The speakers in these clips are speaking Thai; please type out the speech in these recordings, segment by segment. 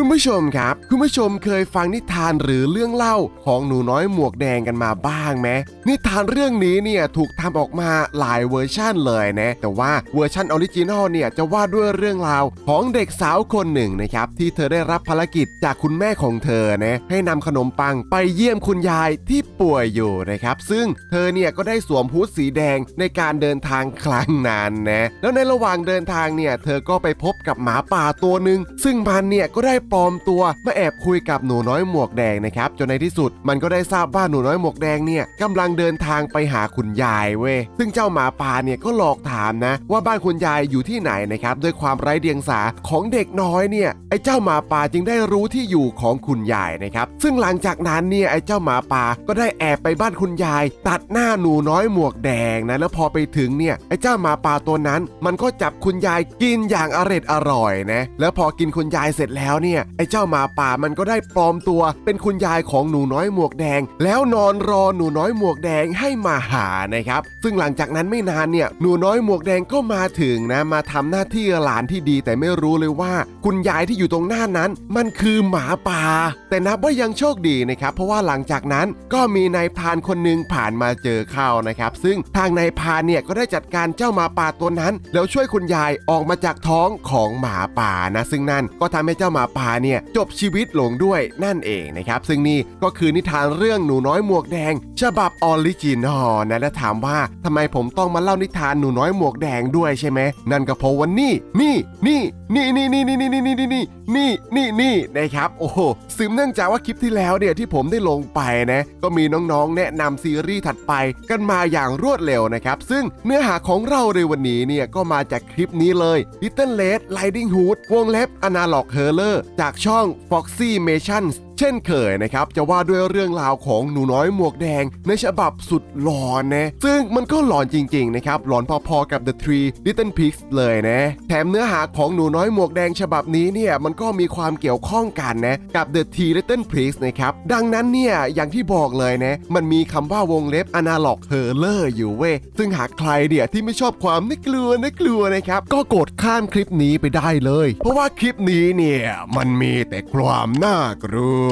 คุณผู้ชมครับ คุณผู้ชมเคยฟังนิทานหรือเรื่องเล่าของหนูน้อยหมวกแดงกันมาบ้างไหมนิทานเรื่องนี้เนี่ยถูกทำออกมาหลายเวอร์ชั่นเลยนะแต่ว่าเวอร์ชันออริจินอลเนี่ยจะว่าด้วยเรื่องราวของเด็กสาวคนหนึ่งนะครับที่เธอได้รับภารกิจจากคุณแม่ของเธอนะให้นำขนมปังไปเยี่ยมคุณยายที่ป่วยอยู่นะครับ ซึ่งเธอเนี่ยก็ได้สวมฮูดสีแดงในการเดินทางครั้งนั้นนะแล้วในระหว่างเดินทางเนี่ยเธอก็ไปพบกับหมาป่าตัวหนึ่งซึ่งมันเนี่ยก็ได้ปลอมตัวมาแอบคุยกับหนูน้อยหมวกแดงนะครับจนในที่สุดมันก็ได้ทราบว่าหนูน้อยหมวกแดงเนี่ยกำลังเดินทางไปหาคุณยายเว้ยซึ่งเจ้าหมาป่าเนี่ยก็หลอกถามนะ ว่าบ้านคุณยายอยู่ที่ไหนนะครับด้วยความไร้เดียงสาของเด็กน้อยเนี่ยไอ้เจ้าหมาป่าจึงได้รู้ที่อยู่ของคุณยายนะครับซึ่งหลังจากนั้นเนี่ยไอ้เจ้าหมาป่าก็ได้แอบไปบ้านคุณยาย ตัดหน้าหนูน้อยหมวกแดงนะแล้วพอไปถึงเนี่ยไอ้เจ้าหมาป่าตัวนั้น มันก็จับคุณยายกินอย่างอร็ดอร่อยนะแล้วพอกินคุณยายเสร็จแล้วเนี่ยไอ้เจ้าหมาป่ามันก็ได้ปลอมตัว เป็นคุณยายของหนูน้อยหมวกแดง แล้วนอนรอหนูน้อยหมวกแดงให้มาหานะครับ ซึ่งหลังจากนั้นไม่นานเนี่ยหนูน้อยหมวกแดงก็มาถึงนะมาทำหน้าที่หลานที่ดี แต่ไม่รู้เลยว่า คุณยายที่อยู่ตรงหน้านั้น มันคือหมาป่า แต่นับว่ายังโชคดีนะครับ เพราะว่าหลังจากนั้นก็มีนายพรานคนหนึ่งผ่านมาเจอเข้านะครับ ซึ่งทางนายพรานเนี่ยก็ได้จัดการเจ้าหมาป่าตัวนั้น แล้วช่วยคุณยายออกมาจากท้องของหมาป่านะ ซึ่งนั่นก็ทำให้เจ้าหมาป่าเนี่ยจบชีวิตลงด้วยนั่นเองนะครับซึ่งนี่ก็คือนิทานเรื่องหนูน้อยหมวกแดง ฉบับออริจินอลนะและถามว่าทำไมผมต้องมาเล่านิทานหนูน้อยหมวกแดงด้วยใช่ไหมนั่นก็เพราะว่านี่นี่นี่นี่นี่นี่นี่นี่นี่นี่นี่นี่นี่นี่นะครับโอ้โหสืบเนื่องจากว่าคลิปที่แล้วเนี่ยที่ผมได้ลงไปนะก็มีน้องๆ แนะนำซีรีส์ถัดไปกันมาอย่างรวดเร็วนะครับ ซึ่งเนื้อหาของเราในวันนี้เนี่ยก็มาจากคลิปนี้เลย Little Red Riding Hood วงเล็บ Analog h e r l e r จากช่อง Foxy Mations เช่นเคยนะครับจะว่าด้วยเรื่องราวของหนูน้อยหมวกแดง ในฉบับสุดหลอนนะซึ่งมันก็หลอนจริงๆนะครับหลอนพอๆกับ The Three Little Pigs เลยนะแถมเนื้อหาของหนูน้อยหมวกแดงฉบับนี้เนี่ยมันก็มีความเกี่ยวข้องกันนะกับ The Three Little Pigs นะครับดังนั้นเนี่ยอย่างที่บอกเลยนะมันมีคำว่าวงเล็บ Analog h e r l e r อยู่เว้ยซึ่งหากใครเนี่ยที่ไม่ชอบความน่ากลัวน่ากลัวนะครับก็กดข้ามคลิปนี้ไปได้เลย เพราะว่าคลิปนี้เนี่ยมันมีแต่ความน่ากลัว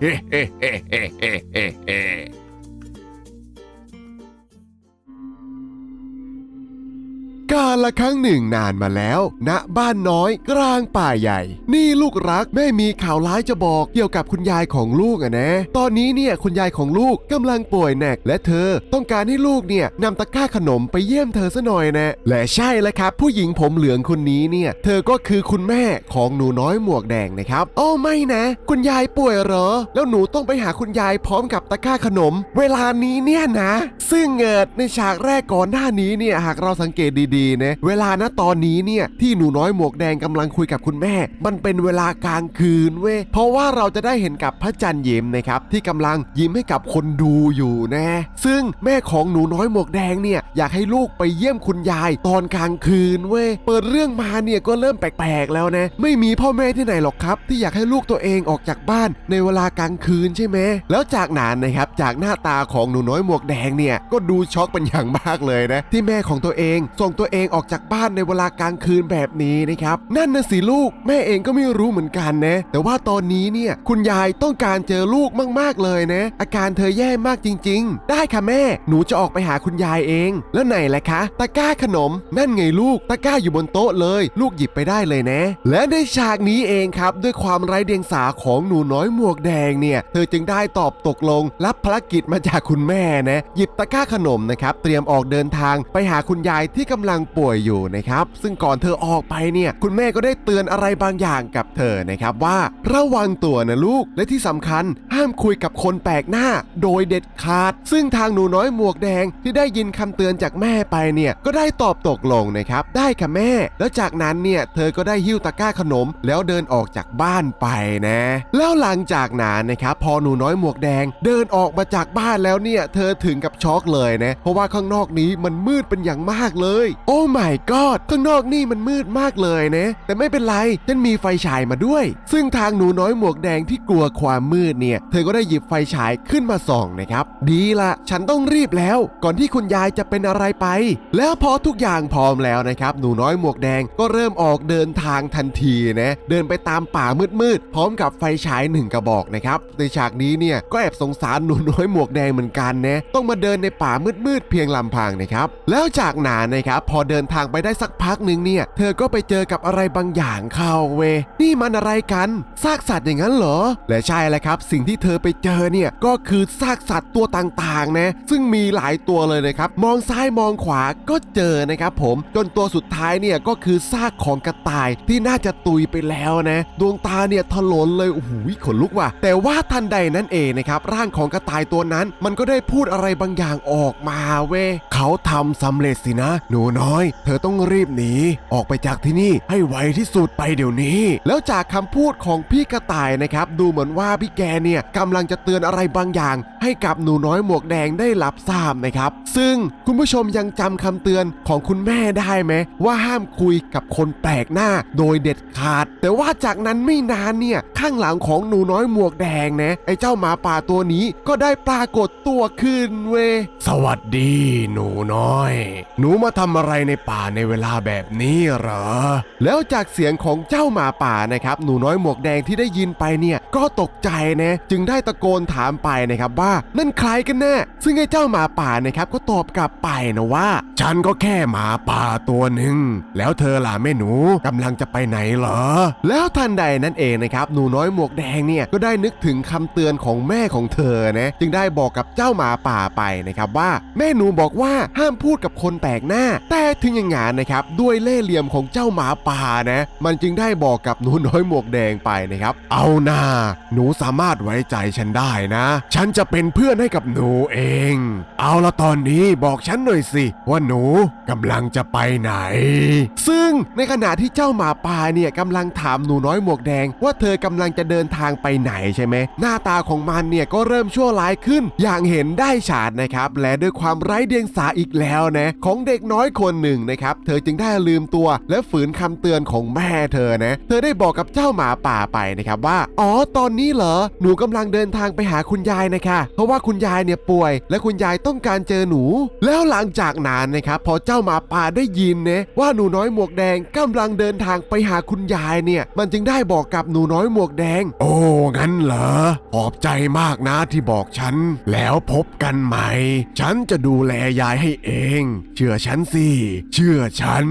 Хе-хе-хе-хе-хе-хе. กาละครั้งหนึ่งนานมาแล้วณบ้านน้อยกลางป่าใหญ่ นี่ลูกรักแม่มีข่าวร้ายจะบอกเกี่ยวกับคุณยายของลูกอะนะ ตอนนี้เนี่ยคุณยายของลูกกำลังป่วยหนัก และเธอต้องการให้ลูกเนี่ยนำตะกร้าขนมไปเยี่ยมเธอซะหน่อยนะ และใช่แล้วครับ ผู้หญิงผมเหลืองคนนี้เนี่ย เธอก็คือคุณแม่ของหนูน้อยหมวกแดงนะครับโอ้ไม่นะ คุณยายป่วยเหรอ แล้วหนูต้องไปหาคุณยายพร้อมกับตะกร้าขนม เวลานี้เนี่ยนะ ซึ่งเกิดในฉากแรกก่อนหน้านี้เนี่ยหากเราสังเกตดีๆนะเวลานะตอนนี้เนี่ยที่หนูน้อยหมวกแดงกำลังคุยกับคุณแม่ มันเป็นเวลากลางคืนเว้ยเพราะว่าเราจะได้เห็นกับพระจันทร์ยิ้มนะครับที่กำลังยิ้มให้กับคนดูอยู่นะ ซึ่งแม่ของหนูน้อยหมวกแดงเนี่ยอยากให้ลูกไปเยี่ยมคุณยายตอนกลางคืนเว้ยเปิดเรื่องมาเนี่ยก็เริ่มแปลกๆแล้วนะไม่มีพ่อแม่ที่ไหนหรอกครับ ที่อยากให้ลูกตัวเองออกจากบ้านในเวลากลางคืนใช่ไหมแล้วจากนั้นนะครับจากหน้าตาของหนูน้อยหมวกแดงเนี่ยก็ดูช็อกเป็นอย่างมากเลยนะที่แม่ของตัวเองส่งตัวเองเองออกจากบ้านในเวลากลางคืนแบบนี้นะครับ นั่นนะสิลูกแม่เองก็ไม่รู้เหมือนกันนะแต่ว่าตอนนี้เนี่ยคุณยายต้องการเจอลูกมากๆเลยนะ อาการเธอแย่มากจริง ๆ ได้ค่ะแม่ หนูจะออกไปหาคุณยายเอง แล้วไหนล่ะคะตะกร้าขนม นั่นไงลูกตะกร้าอยู่บนโต๊ะเลย ลูกหยิบไปได้เลยนะ และในฉากนี้เองครับ ด้วยความไร้เดียงสาของหนูน้อยหมวกแดงเนี่ย เธอจึงได้ตอบตกลง รับภารกิจมาจากคุณแม่นะหยิบตะกร้าขนมนะครับเตรียมออกเดินทางไปหาคุณยายที่กำลังป่วยอยู่นะครับ ซึ่งก่อนเธอออกไปเนี่ย คุณแม่ก็ได้เตือนอะไรบางอย่างกับเธอนะครับว่าระวังตัวนะลูก และที่สำคัญห้ามคุยกับคนแปลกหน้า โดยเด็ดขาด ซึ่งทางหนูน้อยหมวกแดงที่ได้ยินคำเตือนจากแม่ไปเนี่ย ก็ได้ตอบตกลงนะครับ ได้ค่ะแม่ แล้วจากนั้นเนี่ยเธอก็ได้หิ้วตะกร้าขนม แล้วเดินออกจากบ้านไปนะ แล้วหลังจากนั้นนะครับพอหนูน้อยหมวกแดง เดินออกมาจากบ้านแล้วเนี่ยเธอถึงกับช็อกเลยนะเพราะว่าข้างนอกนี้มันมืดเป็นอย่างมากเลย โอ้ my god ข้างนอกนี่มันมืดมากเลยนะ แต่ไม่เป็นไรฉันมีไฟฉายมาด้วย ซึ่งทางหนูน้อยหมวกแดงที่กลัวความมืดเนี่ย เธอก็ได้หยิบไฟฉายขึ้นมาส่องนะครับ ดีละฉันต้องรีบแล้ว ก่อนที่คุณยายจะเป็นอะไรไป แล้วพอทุกอย่างพร้อมแล้วนะครับ หนูน้อยหมวกแดงก็เริ่มออกเดินทางทันทีนะ เดินไปตามป่ามืดๆพร้อมกับไฟฉายหนึ่งกระบอกนะครับ ในฉากนี้เนี่ยก็แอบสงสารหนูน้อยหมวกแดงเหมือนกันนะ ต้องมาเดินในป่ามืดๆเพียงลำพังนะครับ แล้วจากนั้นนะครับพอเดินทางไปได้สักพักหนึ่งเนี่ย เธอก็ไปเจอกับอะไรบางอย่างเข้าเว นี่มันอะไรกันซากสัตว์อย่างนั้นเหรอ และใช่แล้วครับ สิ่งที่เธอไปเจอเนี่ยก็คือซากสัตว์ตัวต่างๆนะซึ่งมีหลายตัวเลยนะครับ มองซ้ายมองขวาก็เจอนะครับผมจนตัวสุดท้ายเนี่ยก็คือซากของกระต่ายที่น่าจะตุยไปแล้วนะดวงตาเนี่ยถลนเลยโอ้โหขนลุกว่ะแต่ว่าทันใดนั้นเองนะครับร่างของกระต่ายตัวนั้น มันก็ได้พูดอะไรบางอย่างออกมาเว้เขาทำสำเร็จสินะ หนูน้อยเธอต้องรีบหนี ออกไปจากที่นี่ให้ไวที่สุดไปเดี๋ยวนี้ แล้วจากคำพูดของพี่กระต่ายนะครับ ดูเหมือนว่าพี่แกเนี่ยกำลังจะเตือนอะไรบางอย่าง ให้กับหนูน้อยหมวกแดงได้รับทราบนะครับ ซึ่งคุณผู้ชมยังจำคำเตือนของคุณแม่ได้ไหมว่าห้ามคุยกับคนแปลกหน้าโดยเด็ดขาด แต่ว่าจากนั้นไม่นานเนี่ยข้างหลังของหนูน้อยหมวกแดงนะไอ้เจ้าหมาป่าตัวนี้ก็ได้ปรากฏตัวขึ้นเว สวัสดี หนูน้อย หนูมาทำอะไรในป่าในเวลาแบบนี้เหรอ แล้วจากเสียงของเจ้าหมาป่านะครับหนูน้อยหมวกแดงที่ได้ยินไปเนี่ยก็ตกใจนะจึงได้ตะโกนถามไปนะครับว่านั่นใครกันแน่ซึ่งไอ้เจ้าหมาป่านะครับก็ตอบกลับไปนะว่า ฉันก็แค่หมาป่าตัวหนึ่งแล้วเธอล่ะแม่หนูกำลังจะไปไหนเหรอ แล้วทันใดนั่นเองนะครับหนูน้อยหมวกแดงเนี่ยก็ได้นึกถึงคำเตือนของแม่ของเธอนะจึงได้บอกกับเจ้าหมาป่าไปนะครับว่า แม่หนูบอกว่าห้ามพูดกับคนแปลกหน้า แต่ถึงอย่างงั้นนะครับด้วยเล่ห์เหลี่ยมของเจ้าหมาป่านะมันจึงได้บอกกับหนูน้อยหมวกแดงไปนะครับ เอาหน้าหนูสามารถไว้ใจฉันได้นะ ฉันจะเป็นเพื่อนให้กับหนูเอง เอาละตอนนี้บอกฉันหน่อยสิ ว่าหนูกำลังจะไปไหน ซึ่งในขณะที่เจ้าหมาป่าเนี่ยกำลังถามหนูน้อยหมวกแดง ว่าเธอกำลังจะเดินทางไปไหนใช่ไหมหน้าตาของมันเนี่ยก็เริ่มชั่วร้ายขึ้น อย่างเห็นได้ชัดนะครับ และด้วยความไร้เดียงสาอีกแล้วนะของเด็กน้อยคนหนึ่งนะครับเธอจึงได้ลืมตัว และฝืนคำเตือนของแม่เธอนะ เธอได้บอกกับเจ้าหมาป่าไปนะครับว่า อ๋อ ตอนนี้เหรอ หนูกำลังเดินทางไปหาคุณยายนะคะ เพราะว่าคุณยายเนี่ยป่วย และคุณยายต้องการเจอหนู แล้วหลังจากนั้นนะครับพอเจ้าหมาป่าได้ยินนะว่าหนูน้อยหมวกแดงกำลังเดินทางไปหาคุณยายเนี่ย มันจึงได้บอกกับหนูน้อยหมวกแดง โอ้งั้นเหรอขอบใจมากนะที่บอกฉัน แล้วพบกันใหม่ ฉันจะดูแลยายให้เอง เชื่อฉันสิเชื่อฉัน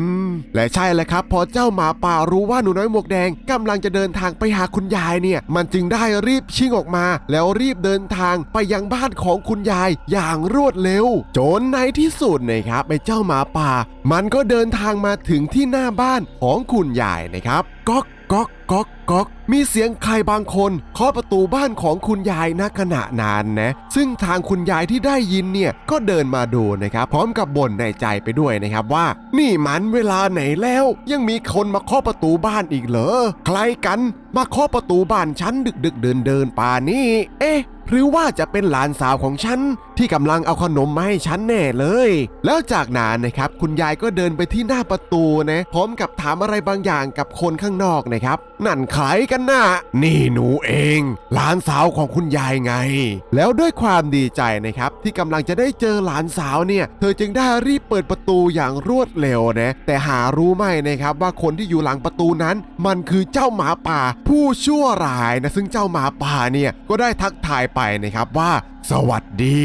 และใช่เลยครับ พอเจ้าหมาป่ารู้ว่าหนูน้อยหมวกแดงกำลังจะเดินทางไปหาคุณยายเนี่ย มันจึงได้รีบชิ่งออกมา แล้วรีบเดินทางไปยังบ้านของคุณยายอย่างรวดเร็ว จนในที่สุดนะครับไอ้เจ้าหมาป่า มันก็เดินทางมาถึงที่หน้าบ้านของคุณยายนะครับก๊อกก๊อกก๊อกก๊อกมีเสียงใครบางคนเคาะประตูบ้านของคุณยายณขณะนั้นนะ ซึ่งทางคุณยายที่ได้ยินเนี่ยก็เดินมาดูนะครับ พร้อมกับบ่นในใจไปด้วยนะครับว่า นี่มันเวลาไหนแล้ว ยังมีคนมาเคาะประตูบ้านอีกเหรอใครกันมาเคาะประตูบ้านฉันดึกดึกเดินเดินป่านี้เอ๊ะหรือว่าจะเป็นหลานสาวของฉัน ที่กำลังเอาขนมมาให้ฉันแน่เลย แล้วจากนั้นนะครับ คุณยายก็เดินไปที่หน้าประตูนะพร้อมกับถามอะไรบางอย่างกับคนข้างนอกนะครับนั่นใครกันน่ะนี่หนูเอง หลานสาวของคุณยายไง แล้วด้วยความดีใจนะครับ ที่กำลังจะได้เจอหลานสาวเนี่ย เธอจึงได้รีบเปิดประตูอย่างรวดเร็วนะ แต่หารู้ไหมนะครับว่าคนที่อยู่หลังประตูนั้น มันคือเจ้าหมาป่า ผู้ชั่วร้ายนะซึ่งเจ้าหมาป่าเนี่ยก็ได้ทักทายไปนะครับว่า สวัสดี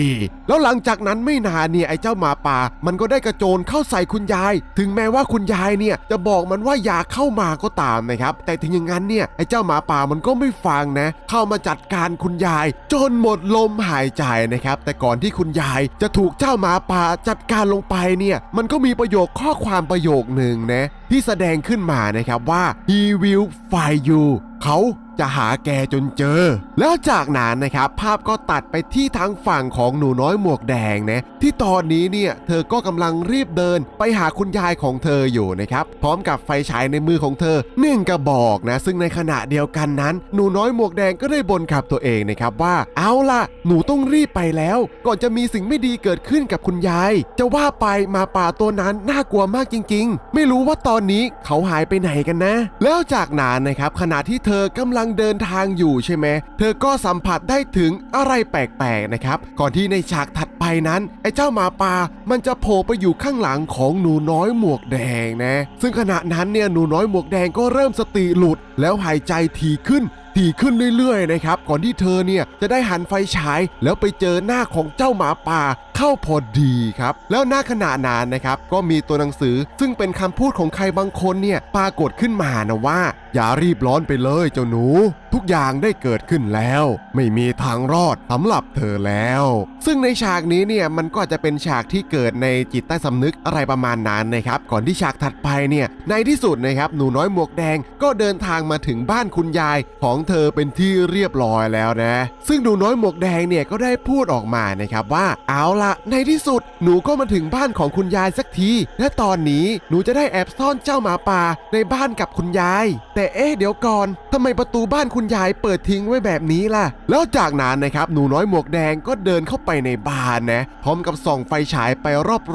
แล้วหลังจากนั้นไม่นานเนี่ยไอ้เจ้าหมาป่า มันก็ได้กระโจนเข้าใส่คุณยาย ถึงแม้ว่าคุณยายเนี่ยจะบอกมันว่าอย่าเข้ามาก็ตามนะครับ แต่ถึงอย่างนั้นเนี่ยไอ้เจ้าหมาป่ามันก็ไม่ฟังนะ เข้ามาจัดการคุณยาย จนหมดลมหายใจนะครับ แต่ก่อนที่คุณยายจะถูกเจ้าหมาป่าจัดการลงไปเนี่ย มันก็มีประโยคข้อความประโยคหนึ่งนะที่แสดงขึ้นมานะครับว่า he will find you เขาจะหาแกจนเจอ แล้วจากนั้นนะครับ ภาพก็ตัดไปที่ทางฝั่งของหนูน้อยหมวกแดงนะที่ตอนนี้เนี่ยเธอก็กำลังรีบเดินไปหาคุณยายของเธออยู่นะครับ พร้อมกับไฟฉายในมือของเธอหนึ่งกระบอกนะ ซึ่งในขณะเดียวกันนั้น หนูน้อยหมวกแดงก็ได้บ่นกับตัวเองนะครับว่า เอาล่ะ หนูต้องรีบไปแล้ว ก่อนจะมีสิ่งไม่ดีเกิดขึ้นกับคุณยาย จะว่าไปมาป่าตัวนั้นน่ากลัวมากจริง ๆ ไม่รู้ว่าตอนนี้เขาหายไปไหนกันนะ แล้วจากนั้นนะครับขณะที่เธธอกำลังเดินทางอยู่ใช่ไหมเธอก็สัมผัสได้ถึงอะไรแปลกๆนะครับ ก่อนที่ในฉากถัดไปนั้น ไอ้เจ้าหมาป่ามันจะโผล่ไปอยู่ข้างหลังของหนูน้อยหมวกแดงนะ ซึ่งขณะนั้นเนี่ยหนูน้อยหมวกแดงก็เริ่มสติหลุด แล้วหายใจถี่ขึ้น ถี่ขึ้นเรื่อยๆนะครับ ก่อนที่เธอเนี่ยจะได้หันไฟฉาย แล้วไปเจอหน้าของเจ้าหมาป่าเข้าพอดีครับ แล้วหน้าขณะนั้นนะครับ ก็มีตัวหนังสือซึ่งเป็นคำพูดของใครบางคนเนี่ยปรากฏขึ้นมานะว่า อย่ารีบร้อนไปเลยเจ้าหนูทุกอย่างได้เกิดขึ้นแล้ว ไม่มีทางรอดสำหรับเธอแล้ว ซึ่งในฉากนี้เนี่ยมันก็จจะเป็นฉากที่เกิดในจิตใต้สำนึกอะไรประมาณนั้นนะครับก่อนที่ฉากถัดไปเนี่ยในที่สุดนะครับหนูน้อยหมวกแดงก็เดินทางมาถึงบ้านคุณยายของเธอเป็นที่เรียบร้อยแล้วนะ ซึ่งหนูน้อยหมวกแดงเนี่ยก็ได้พูดออกมานะครับว่าเอาละในที่สุดหนูก็มาถึงบ้านของคุณยายสักที และตอนนี้หนูจะได้แอบซ่อนเจ้าหมาป่าในบ้านกับคุณยาย แต่เอ๊ะเดี๋ยวก่อนทำไมประตูบ้านคุณุณยายเปิดทิ้งไว้แบบนี้ล่ะ แล้วจากนั้นนะครับหนูน้อยหมวกแดงก็เดินเข้าไปในบ้านนะพร้อมกับส่องไฟฉายไป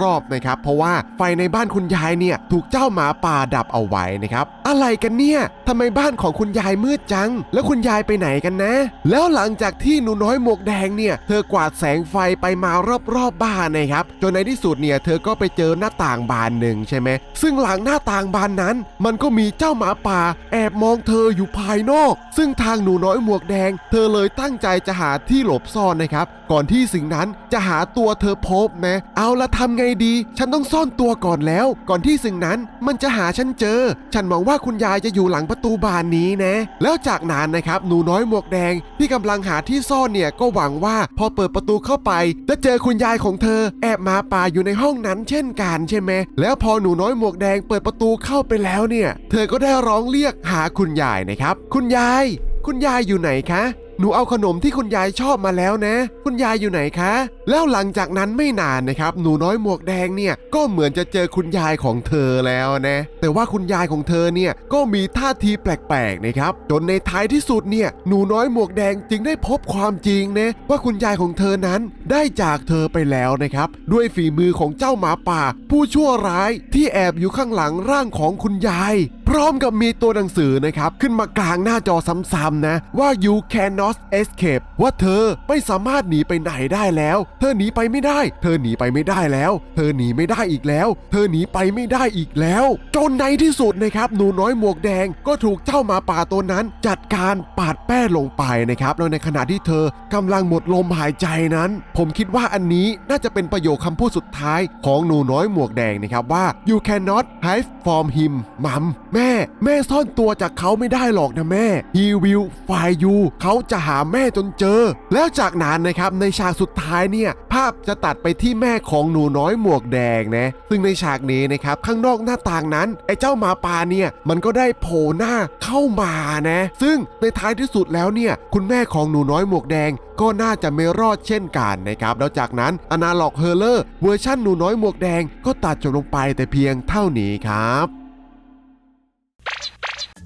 รอบๆนะครับ เพราะว่าไฟในบ้านคุณยายเนี่ยถูกเจ้าหมาป่าดับเอาไว้นะครับอะไรกันเนี่ยทำไมบ้านของคุณยายมืดจัง แล้วคุณยายไปไหนกันนะ แล้วหลังจากที่หนูน้อยหมวกแดงเนี่ยเธอกวาดแสงไฟไปมารอบๆบ้านนะครับจนในที่สุดเนี่ยเธอก็ไปเจอหน้าต่างบานหนึ่งใช่ไหมซึ่งหลังหน้าต่างบานนั้น มันก็มีเจ้าหมาป่า แอบมองเธออยู่ภายนอก ซึ่งทางหนูน้อยหมวกแดง เธอเลยตั้งใจจะหาที่หลบซ่อนนะครับ ก่อนที่สิ่งนั้นจะหาตัวเธอพบนะ เอาละทำไงดี ฉันต้องซ่อนตัวก่อนแล้ว ก่อนที่สิ่งนั้นมันจะหาฉันเจอ ฉันหวังว่าคุณยายจะอยู่หลังประตูบานนี้นะ แล้วจากนั้นนะครับหนูน้อยหมวกแดง ที่กำลังหาที่ซ่อนเนี่ยก็หวังว่าพอเปิดประตูเข้าไปจะเจอคุณยายของเธอ แอบมาป่าอยู่ในห้องนั้นเช่นกันใช่ไหมแล้วพอหนูน้อยหมวกแดงเปิดประตูเข้าไปแล้วเนี่ย เธอก็ได้ร้องเรียกหาคุณยายนะครับ คุณยาย คุณยายอยู่ไหนคะ หนูเอาขนมที่คุณยายชอบมาแล้วนะ คุณยายอยู่ไหนคะ แล้วหลังจากนั้นไม่นานนะครับ หนูน้อยหมวกแดงเนี่ยก็เหมือนจะเจอคุณยายของเธอแล้วนะ แต่ว่าคุณยายของเธอเนี่ยก็มีท่าทีแปลกๆนะครับ จนในท้ายที่สุดเนี่ยหนูน้อยหมวกแดงจึงได้พบความจริงนะว่าคุณยายของเธอนั้นได้จากเธอไปแล้วนะครับ ด้วยฝีมือของเจ้าหมาป่า ผู้ชั่วร้ายที่แอบอยู่ข้างหลังร่างของคุณยาย ร้อมกับมีตัวหนังสือนะครับ ขึ้นมากลางหน้าจอซ้ำๆนะ ว่า you cannot escape ว่าเธอไม่สามารถหนีไปไหนได้แล้ว เธอหนีไปไม่ได้ เธอหนีไปไม่ได้แล้ว เธอหนีไม่ได้อีกแล้ว เธอหนีไปไม่ได้อีกแล้ว จนในที่สุดนะครับ หนูน้อยหมวกแดงก็ถูกเจ้าหมาป่าตัวนั้น จัดการปาดแป้ลงไปนะครับแล้วในขณะที่เธอกำลังหมดลมหายใจนั้น ผมคิดว่าอันนี้น่าจะเป็นประโยคคำพูดสุดท้ายของหนูน้อยหมวกแดงนะครับว่า you cannot hide from him มัมแม่แม่ซ่อนตัวจากเขาไม่ได้หรอกนะแม่ he will find you เขาจะหาแม่จนเจอ แล้วจากนั้นนะครับในฉากสุดท้ายเนี่ย ภาพจะตัดไปที่แม่ของหนูน้อยหมวกแดงนะ ซึ่งในฉากนี้นะครับข้างนอกหน้าต่างนั้น ไอ้เจ้าหมาป่าเนี่ยมันก็ได้โผล่หน้าเข้ามานะ ซึ่งในท้ายที่สุดแล้วเนี่ย คุณแม่ของหนูน้อยหมวกแดงก็น่าจะไม่รอดเช่นกันนะครับ แล้วจากนั้นอนาล็อกเฮอร์เลอร์เวอร์ชันหนูน้อยหมวกแดงก็ตัดจบลงไปแต่เพียงเท่านี้ครับ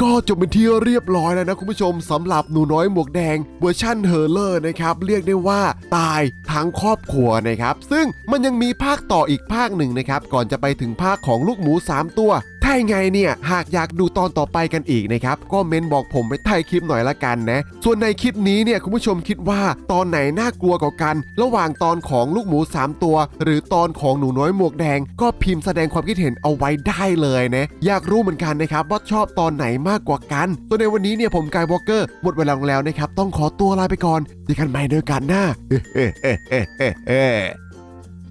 ก็จบเป็นที่เรียบร้อยแล้วนะคุณผู้ชมสำหรับหนูน้อยหมวกแดงเวอร์ชั่นเฮอร์เลอร์นะครับเรียกได้ว่าตายทั้งครอบครัวนะครับ ซึ่งมันยังมีภาคต่ออีกภาคหนึ่งนะครับก่อนจะไปถึงภาคของลูกหมู 3 ตัว ถ้ายังไงเนี่ย หากอยากดูตอนต่อไปกันอีกนะครับ ก็เมนบอกผมไปใต้คลิปหน่อยละกันนะ ส่วนในคลิปนี้เนี่ยคุณผู้ชมคิดว่าตอนไหนน่ากลัวกว่ากัน ระหว่างตอนของลูกหมู 3 ตัว หรือตอนของหนูน้อยหมวกแดง ก็พิมพ์แสดงความคิดเห็นเอาไว้ได้เลยนะ อยากรู้เหมือนกันนะครับว่าชอบตอนไหนมากกว่ากันตัวในวันนี้เนี่ยผมกายวอลเกอร์หมดเวลาลงแล้วนะครับต้องขอตัวลาไปก่อนเจอกันใหม่เดียกันหน้า